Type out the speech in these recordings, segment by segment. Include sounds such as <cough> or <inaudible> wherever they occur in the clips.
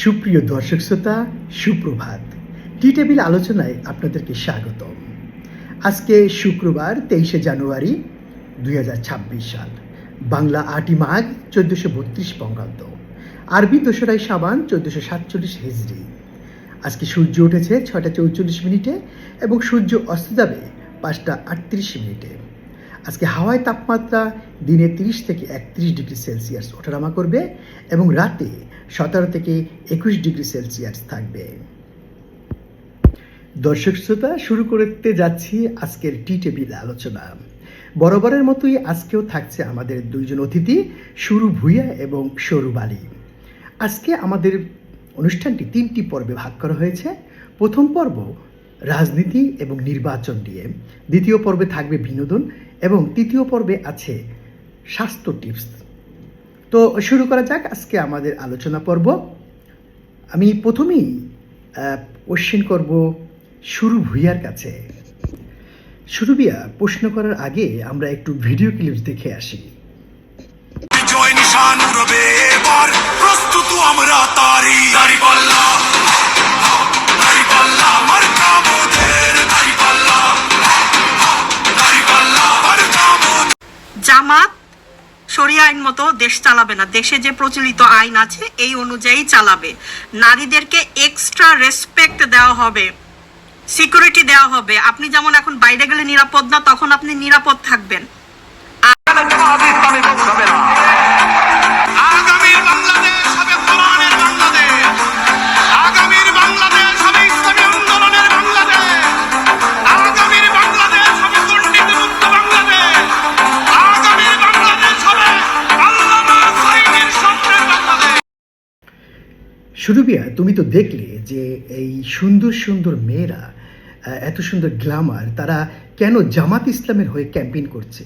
সুপ্রিয় দর্শক শ্রোতা, সুপ্রভাত। টি টেবিল আলোচনায় আপনাদেরকে স্বাগতম। আজকে শুক্রবার, তেইশে জানুয়ারি, দুই হাজার ছাব্বিশ সাল। বাংলা আটই মাঘ, চোদ্দোশো বত্রিশ বঙ্গাব্দ। আরবি দোসরাই সাবান চোদ্দোশো সাতচল্লিশ হিজড়ি আজকে সূর্য উঠেছে ছটা চৌচল্লিশ মিনিটে এবং সূর্য অস্ত যাবে পাঁচটা আটত্রিশ মিনিটে। আজকে হাওয়ায় তাপমাত্রা দিনে তিরিশ থেকে একত্রিশ ডিগ্রি সেলসিয়াস ওঠানামা করবে এবং রাতে সতেরো থেকে একুশ ডিগ্রি সেলসিয়াস থাকবে। দর্শক শ্রোতা, শুরু করতে যাচ্ছি আজকের টি টেবিল আলোচনা। বরাবরের মতোই আজকেও থাকছে আমাদের দুইজন অতিথি, সুরু ভুইয়া এবং সরু বালি। আজকে আমাদের অনুষ্ঠানটি তিনটি পর্বে ভাগ করা হয়েছে। প্রথম পর্ব, রাজনীতি এবং নির্বাচন নিয়ে। দ্বিতীয় পর্বে থাকবে বিনোদন এবং তৃতীয় পর্বে আছে স্বাস্থ্য টিপস। তো শুরু করা যাক আজকে আমাদের আলোচনা পর্ব। আমি প্রথমেই কোশ্চেন করব শুরু ভুইয়ার কাছে। শুরু বিয়া প্রশ্ন করার আগে আমরা একটু ভিডিও ক্লিপ দেখে আসি। বিজয় নিশান উড়বে এবার প্রস্তুত আমরা তারি দাড়ি পাল্লা দাড়ি পাল্লা আমার কামদের দাড়ি পাল্লা দাড়ি পাল্লা আমার কামদ জামাত শরিয়া আইন মতো দেশ চালাবে না। দেশে যে প্রচলিত আইন আছে, এই অনুযায়ী চালাবে। নারীদেরকে এক্সট্রা রেসপেক্ট দেওয়া হবে সিকিউরিটি দেওয়া হবে। আপনি যেমন এখন বাইরে গেলে নিরাপদ না, তখন আপনি নিরাপদ থাকবেন। সুরভিয়া, তুমি তো দেখলে যে এই সুন্দর সুন্দর মেয়েরা এত সুন্দর গ্ল্যামার তারা কেন জামাত ইসলামের হয়ে ক্যাম্পেইন করছে?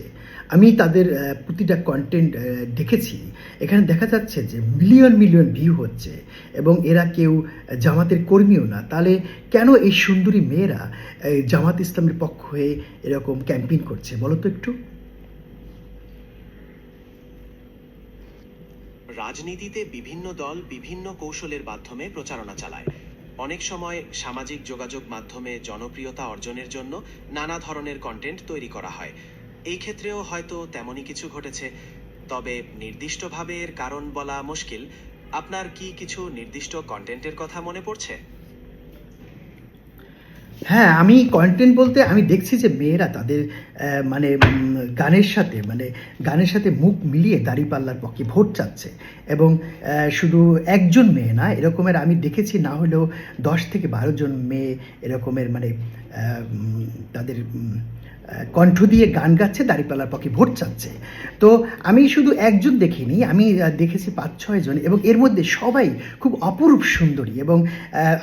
আমি তাদের প্রতিটা কন্টেন্ট দেখেছি। এখানে দেখা যাচ্ছে যে মিলিয়ন মিলিয়ন ভিউ হচ্ছে এবং এরা কেউ জামাতের কর্মীও না। তাহলে কেন এই সুন্দরী মেয়েরা জামাত ইসলামের পক্ষ হয়ে এরকম ক্যাম্পেইন করছে? বলো তো একটু। রাজনীতিতে বিভিন্ন দল বিভিন্ন কৌশলের মাধ্যমে প্রচারণা চালায়। অনেক সময় সামাজিক যোগাযোগ মাধ্যমে জনপ্রিয়তা অর্জনের জন্য নানা ধরনের কন্টেন্ট তৈরি করা হয়। এই ক্ষেত্রেও হয়তো তেমনই কিছু ঘটেছে। তবে নির্দিষ্টভাবে এর কারণ বলা মুশকিল। আপনার কি কিছু নির্দিষ্ট কন্টেন্টের কথা মনে পড়ছে? হ্যাঁ আমি কন্টেন্ট বলতে আমি দেখছি যে মেয়েরা তাদের মানে গানের সাথে মানে গানের সাথে মুখ মিলিয়ে দাঁড়িপাল্লার পক্ষে ভোট চাচ্ছে। এবং শুধু একজন মেয়ে না, এরকমের আমি দেখেছি, না হলেও দশ থেকে বারো জন মেয়ে এরকমের মানে তাদের কণ্ঠ দিয়ে গান গাচ্ছে, দাঁড়িপাল্লার পক্ষে ভোট চাচ্ছে। তো আমি শুধু একজন দেখিনি, আমি দেখেছি পাঁচ, ছয় জন এবং এর মধ্যে সবাই খুব অপরূপ সুন্দরী এবং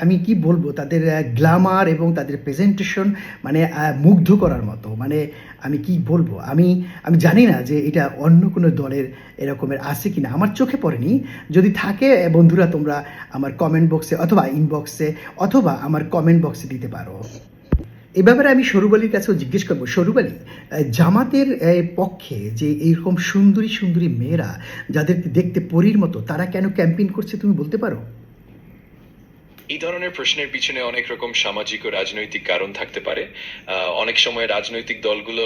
আমি কি বলব, তাদের গ্ল্যামার এবং তাদের প্রেজেন্টেশন মানে মুগ্ধ করার মতো। মানে আমি কি বলব, আমি আমি জানি না যে এটা অন্য কোনো দলের এরকমের আছে কি না আমার চোখে পড়েনি। যদি থাকে বন্ধুরা তোমরা আমার কমেন্ট বক্সে অথবা ইনবক্সে অথবা আমার কমেন্ট বক্সে দিতে পারো। এ ব্যাপারে আমি সরুবালির কাছেও জিজ্ঞেস করব। সরুবালি জামাতের পক্ষে যে এইরকম সুন্দরী সুন্দরী মেয়েরা যাদেরকে দেখতে পরীর মতো, তারা কেন ক্যাম্পেইন করছে তুমি বলতে পারো? এই ধরনের প্রশ্নের পিছনে অনেক রকম সামাজিক ও রাজনৈতিক কারণ থাকতে পারে। অনেক সময় রাজনৈতিক দলগুলো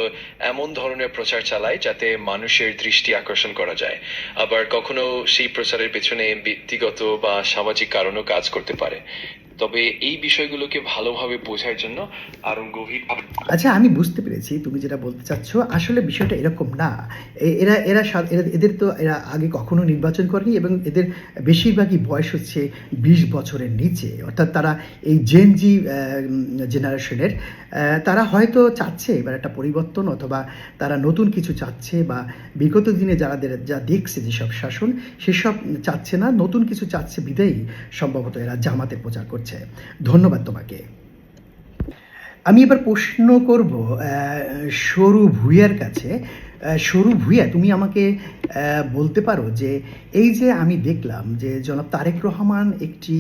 এমন ধরনের প্রচার চালায় যাতে মানুষের দৃষ্টি আকর্ষণ করা যায়। আবার কখনো সেই প্রচারের পেছনে ব্যক্তিগত বা সামাজিক কারণও কাজ করতে পারে। তবে এই বিষয়গুলোকে ভালোভাবে বোঝার জন্য আরও গভীর আচ্ছা আমি বুঝতে পেরেছি তুমি যেটা বলতে চাচ্ছ। আসলে বিষয়টা এরকম না। এরা এরা এদের তো এরা আগে কখনো নির্বাচন করেনি এবং এদের বেশিরভাগই বয়স হচ্ছে বিশ বছরের নিচে। অর্থাৎ তারা এই জেন জি জেনারেশনের তারা হয়তো চাচ্ছে এবার একটা পরিবর্তন অথবা তারা নতুন কিছু চাচ্ছে বা বিগত দিনে যারা যা দেখছে যেসব শাসন, সেসব চাচ্ছে না। নতুন কিছু চাচ্ছে বিদায়ী, সম্ভবত এরা জামাতে প্রচার করছে। ধন্যবাদ তোমাকে। আমি এবার প্রশ্ন করব সরু ভুইয়ার কাছে। সরু ভুইয়া, তুমি আমাকে বলতে পারো যে, এই যে আমি দেখলাম যে জনাব তারেক রহমান একটি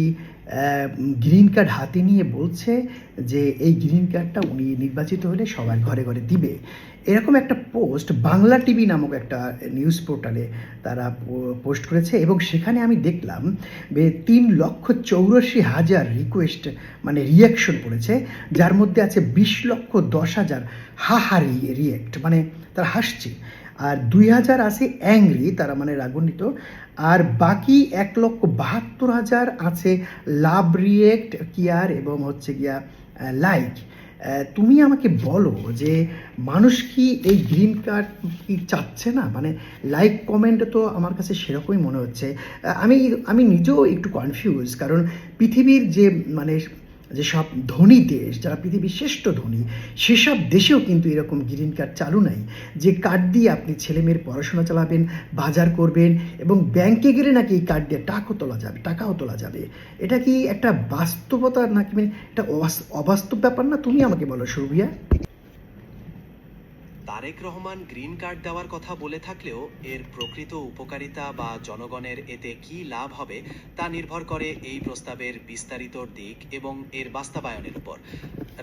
গ্রিন কার্ড হাতে নিয়ে বলছে যে এই গ্রিন কার্ডটা উনি নির্বাচিত হলে সবার ঘরে ঘরে দিবে। এরকম একটা পোস্ট বাংলা টিভি নামক একটা নিউজ পোর্টালে তারা পোস্ট করেছে এবং সেখানে আমি দেখলাম যে তিন লক্ষ চৌরাশি হাজার রিকোয়েস্ট মানে রিয়াকশন পড়েছে, যার মধ্যে আছে বিশ লক্ষ দশ হাজার হাহারি রিয়েক্ট মানে তারা হাসছে। আর দুই হাজার আছে অ্যাংরি, তারা মানে রাগান্বিত। আর বাকি এক লক্ষ বাহাত্তর হাজার আছে লাভ রিয়েক্ট, কিয়ার এবং হচ্ছে গিয়া লাইক। তুমি আমাকে বলো যে মানুষ কি এই গ্রিন কার্ড কি চাচ্ছে না? মানে লাইক কমেন্ট তো আমার কাছে সেরকমই মনে হচ্ছে। আমি আমি নিজেও একটু কনফিউজ কারণ পৃথিবীর যে মানে যেসব ধনী দেশ, যারা পৃথিবীর শ্রেষ্ঠ ধনী, সেসব দেশেও কিন্তু এরকম গ্রিন কার্ড চালু নাই। যে কার্ড দিয়ে আপনি ছেলেমেয়ের পড়াশোনা চালাবেন, বাজার করবেন এবং ব্যাংকে গেলে নাকি এই কার্ড দিয়ে টাকাও তোলা যাবে, টাকাও তোলা যাবে। এটা কি একটা বাস্তবতা নাকি মানে এটা অবাস্তব ব্যাপার না? তুমি আমাকে বলো, সুরভিয়া। তারেক রহমান গ্রিন কার্ড দেওয়ার কথা বলে থাকলেও এর প্রকৃত উপকারিতা বা জনগণের এতে কি লাভ হবে তা নির্ভর করে এই প্রস্তাবের বিস্তারিত দিক এবং এর বাস্তবায়নের উপর।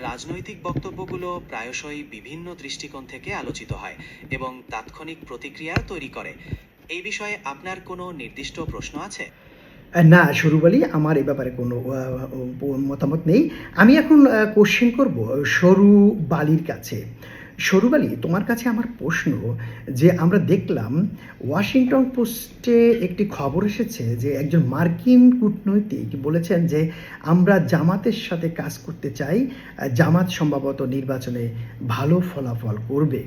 রাজনৈতিক বক্তব্যগুলো প্রায়শই বিভিন্ন দৃষ্টিকোণ থেকে আলোচিত হয় এবং তাৎক্ষণিক প্রতিক্রিয়া তৈরি করে। এই বিষয়ে আপনার কোনো নির্দিষ্ট প্রশ্ন আছে? না না সরুবালি আমার এই ব্যাপারে কোনো মতামত নেই। আমি এখন কোশ্চেন করব সরু বালির কাছে। সরুবালি, তোমার কাছে আমার প্রশ্ন যে আমরা দেখলাম ওয়াশিংটন পোস্টে একটি খবর এসেছে যে একজন মার্কিন কূটনৈতিক বলেছেন যে আমরা জামাতের সাথে কাজ করতে চাই, জামাত সম্ভবত নির্বাচনে ভালো ফলাফল করবে।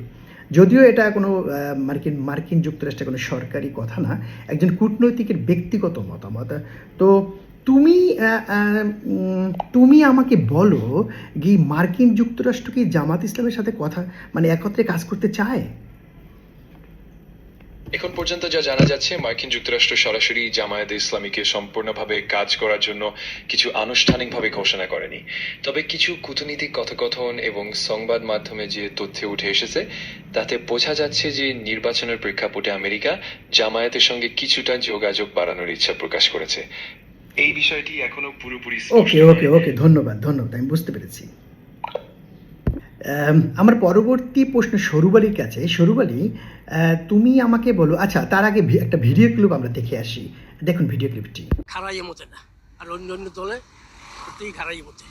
যদিও এটা কোনো মার্কিন মার্কিন যুক্তরাষ্ট্রের কোনো সরকারি কথা না, একজন কূটনৈতিকের ব্যক্তিগত মতামত। তো তুমি তুমি আমাকে বলো কি মার্কিন যুক্তরাষ্ট্র কি জামাত ইসলামের সাথে কথা মানে একত্রে কাজ করতে চায়? এখন পর্যন্ত যা জানা যাচ্ছে, মার্কিন যুক্তরাষ্ট্র সরাসরি জামায়াতে ইসলামীকে সম্পূর্ণভাবে কাজ করার জন্য কিছু আনুষ্ঠানিকভাবে ঘোষণা করেনি। তবে কিছু কূটনীতিক কথোপকথন এবং সংবাদ মাধ্যমে যে তথ্য উঠে এসেছে, তাতে বোঝা যাচ্ছে যে নির্বাচনের প্রেক্ষাপটে আমেরিকা জামায়াতের সঙ্গে কিছুটা যোগাযোগ বাড়ানোর ইচ্ছা প্রকাশ করেছে। এই বিষয়টি এখনও পুরোপুরি ওকে ওকে ওকে ধন্যবাদ ধন্যবাদ আমি বুঝতে পেরেছি। আমার পরবর্তী প্রশ্ন সরুবালির কাছে। সরুবালি তুমি আমাকে বলো আচ্ছা তার আগে ভি- একটা ভিডিও ক্লিপ আমরা দেখে আসি। দেখুন ভিডিও ক্লিপটি। খারাইয়ে মতে না। আর অন্য অন্য দলে প্রত্যেকেই খারাইয়ে মতে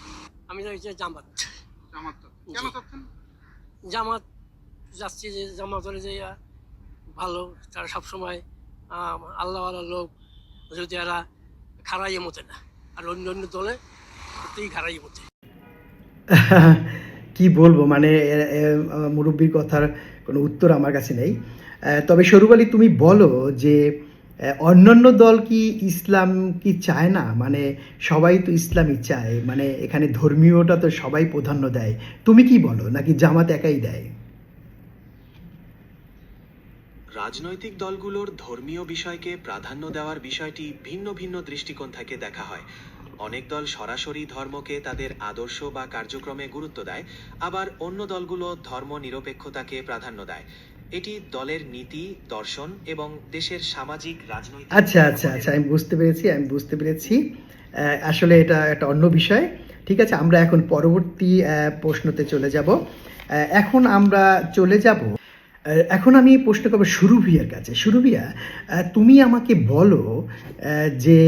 আমি চাইছি জামাত। জামাত যাচ্ছি যে জামাতের যে ভালো তারা সবসময় আল্লাহ আল্লাহ লোক। যদি এরা খারাইয়ে মতে না। আর অন্য অন্য দলে প্রত্যেকেই খারাইয়ে মতে। <laughs> কি বলব মানে মুরব্বীর কথার কোনো উত্তর আমার কাছে নেই। তবে সরুবালি, তুমি বলো যে অন্যান্য দল কি ইসলাম কি চায় না? মানে সবাই তো ইসলামই চায়। মানে এখানে ধর্মীয়টা তো সবাই প্রাধান্য দেয়। তুমি কি বলো? নাকি জামাত একাই দেয়? রাজনৈতিক দলগুলোর ধর্মীয় বিষয়কে প্রাধান্য দেওয়ার বিষয়টি ভিন্ন ভিন্ন দৃষ্টিকোণ থেকে দেখা হয়। অনেক দল সরাসরি ধর্মকে তাদের আদর্শ বা কার্যক্রমে গুরুত্ব দেয়, আবার অন্য দলগুলো ধর্ম নিরপেক্ষতাকে প্রাধান্য দেয়। এটি দলের নীতি, দর্শন এবং দেশের সামাজিক রাজনৈতিক আচ্ছা আচ্ছা আচ্ছা আমি বুঝতে পেরেছি, আমি বুঝতে পেরেছি। আসলে এটা একটা অন্য বিষয়। ঠিক আছে, আমরা এখন পরবর্তী প্রশ্নতে চলে যাব। এখন আমরা চলে যাব এখন আমি প্রশ্ন করব সুরুভিয়ার কাছে। সুরুভিয়া তুমি আমাকে বলো যে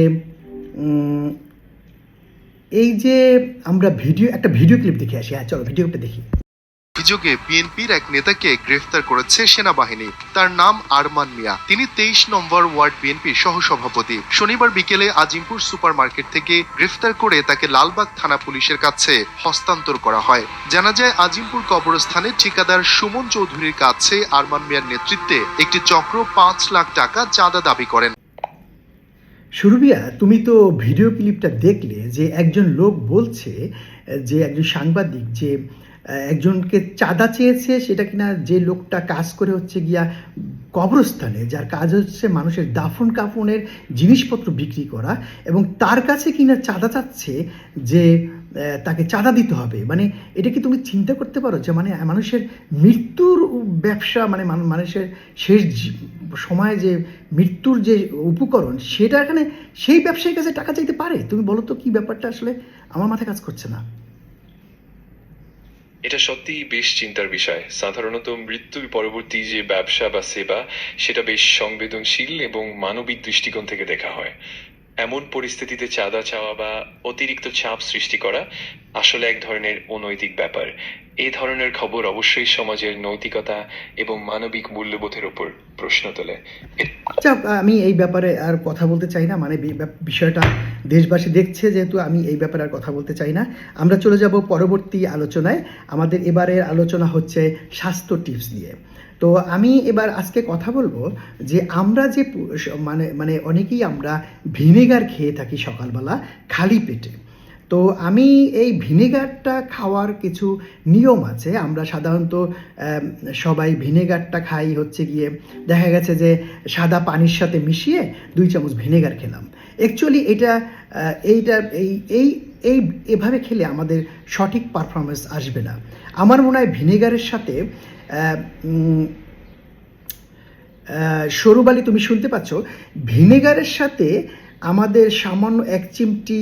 এই যে আমরা ভিডিও, একটা ভিডিও ক্লিপ দেখে আসি। হ্যাঁ চলো, ভিডিও দেখি। অভিযোগে বিএনপির এক নেতাকে গ্রেফতার করেছে সেনাবাহিনী। তার নাম আরমান মিয়া। তিনি তেইশ নম্বর ওয়ার্ড বিএনপির সহসভাপতি। শনিবার বিকেলে আজিমপুর সুপারমার্কেট থেকে গ্রেফতার করে তাকে লালবাগ থানা পুলিশের কাছে হস্তান্তর করা হয়। জানা যায়, আজিমপুর কবরস্থানে ঠিকাদার সুমন চৌধুরীর কাছে আরমান মিয়ার নেতৃত্বে একটি চক্র পাঁচ লাখ টাকা চাঁদা দাবি করেন। সুরভিয়া, তুমি তো ভিডিও ক্লিপটা দেখলে যে একজন লোক বলছে যে একজন সাংবাদিক যে একজনকে চাঁদা চেয়েছে, সেটা কিনা যে লোকটা কাজ করে হচ্ছে গিয়া কবরস্থানে, যার কাজ হচ্ছে মানুষের দাফন কাফনের জিনিসপত্র বিক্রি করা, এবং তার কাছে কিনা চাঁদা চাচ্ছে যে তাকে চাঁদা দিতে হবে। মানে এটা কি তুমি চিন্তা করতে পারো যে মানে মানুষের মৃত্যুর ব্যবসা মানে মানুষের শেষ সময়ে যে মৃত্যুর যে উপকরণ, সেটা এখানে সেই ব্যবসায়ীর কাছে টাকা চাইতে পারে? তুমি বলো তো কি ব্যাপারটা আসলে? আমার মাথায় কাজ করছে না। এটা সত্যিই বেশ চিন্তার বিষয়। সাধারণত মৃত্যুর পরবর্তী যে ব্যবসা বা সেবা, সেটা বেশ সংবেদনশীল এবং মানবিক দৃষ্টিকোণ থেকে দেখা হয়। এমন পরিস্থিতিতে চাঁদা চাওয়া বা অতিরিক্ত চাপ সৃষ্টি করা আসলে এক ধরনের অনৈতিক ব্যাপার। এই ধরনের খবর অবশ্যই সমাজের নৈতিকতা এবং মানবিক মূল্যবোধের উপর প্রশ্ন তোলে। আচ্ছা আমি এই ব্যাপারে আর কথা বলতে চাই না মানে বিষয়টা দেশবাসী দেখছে যেহেতু আমি এই ব্যাপারে আর কথা বলতে চাই না। আমরা চলে যাব পরবর্তী আলোচনায়। আমাদের এবারের আলোচনা হচ্ছে স্বাস্থ্য টিপস নিয়ে। তো আমি এবার আজকে কথা বলব যে আমরা যে মানে মানে অনেকেই আমরা ভিনেগার খেয়ে থাকি সকালবেলা খালি পেটে। তো আমি এই ভিনেগারটা খাওয়ার কিছু নিয়ম আছে। আমরা সাধারণত সবাই ভিনেগারটা খাই হচ্ছে গিয়ে, দেখা গেছে যে সাদা পানির সাথে মিশিয়ে দুই চামচ ভিনেগার খেলাম। অ্যাকচুয়ালি এটা এইটা, এই এই এই, এভাবে খেলে আমাদের সঠিক পারফরমেন্স আসবে না। আমার মনে হয় ভিনেগারের সাথে আহ, সরুবালি তুমি শুনতে পাচ্ছ। ভিনেগারের সাথে আমাদের সামান্য এক চিমটি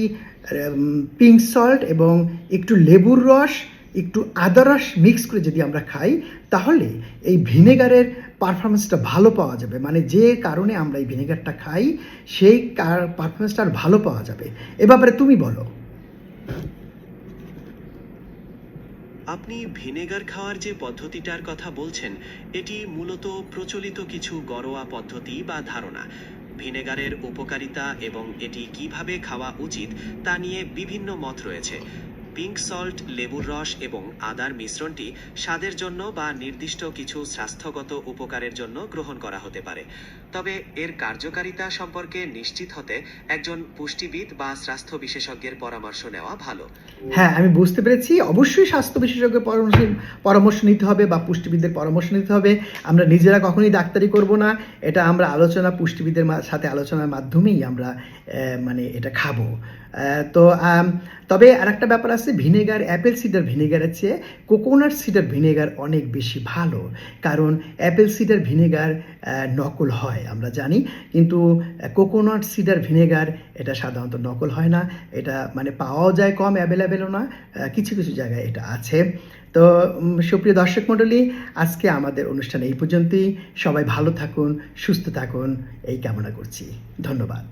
পিঙ্ক সল্ট এবং একটু লেবুর রস একটু আদা রস মিক্স করে যদি আমরা খাই তাহলে এই ভিনেগারের পারফরমেন্সটা ভালো পাওয়া যাবে। মানে যে কারণে আমরা এই ভিনেগারটা খাই সেই কার পারফরমেন্সটা আর ভালো পাওয়া যাবে। এ ব্যাপারে তুমি বলো। আপনি ভিনেগার খাওয়ার যে পদ্ধতিটার কথা বলছেন, এটি মূলত প্রচলিত কিছু ঘরোয়া পদ্ধতি বা ধারণা। ভিনেগারের উপকারিতা এবং এটি কীভাবে খাওয়া উচিত তা নিয়ে বিভিন্ন মত রয়েছে। পিঙ্ক সল্ট, লেবুর রস এবং আদার মিশ্রণটি স্বাদের জন্য বা নির্দিষ্ট কিছু স্বাস্থ্যগত উপকারের জন্য গ্রহণ করা হতে পারে। তবে এর কার্যকারিতা সম্পর্কে নিশ্চিত হতে একজন পুষ্টিবিদ বা স্বাস্থ্য বিশেষজ্ঞের পরামর্শ নেওয়া ভালো। হ্যাঁ আমি বুঝতে পেরেছি। অবশ্যই স্বাস্থ্য বিশেষজ্ঞের পরামর্শ পরামর্শ নিতে হবে বা পুষ্টিবিদদের পরামর্শ নিতে হবে। আমরা নিজেরা কখনোই ডাক্তারি করব না। এটা আমরা আলোচনা পুষ্টিবিদের সাথে আলোচনার মাধ্যমেই আমরা মানে এটা খাব। তো তবে আরেকটা ব্যাপার আছে ভিনেগার, অ্যাপেল সিডার ভিনেগারের চেয়ে কোকোনাট সিডার ভিনেগার অনেক বেশি ভালো। কারণ অ্যাপেল সিডার ভিনেগার নকল হয়, আমরা জানি। কিন্তু কোকোনাট সিডার ভিনেগার, এটা সাধারণত নকল হয় না। এটা মানে পাওয়াও যায় কম, অ্যাভেলেবেলও না। কিছু কিছু জায়গায় এটা আছে। তো সুপ্রিয় দর্শক মণ্ডলী, আজকে আমাদের অনুষ্ঠান এই পর্যন্তই। সবাই ভালো থাকুন, সুস্থ থাকুন। এই কামনা করছি। ধন্যবাদ।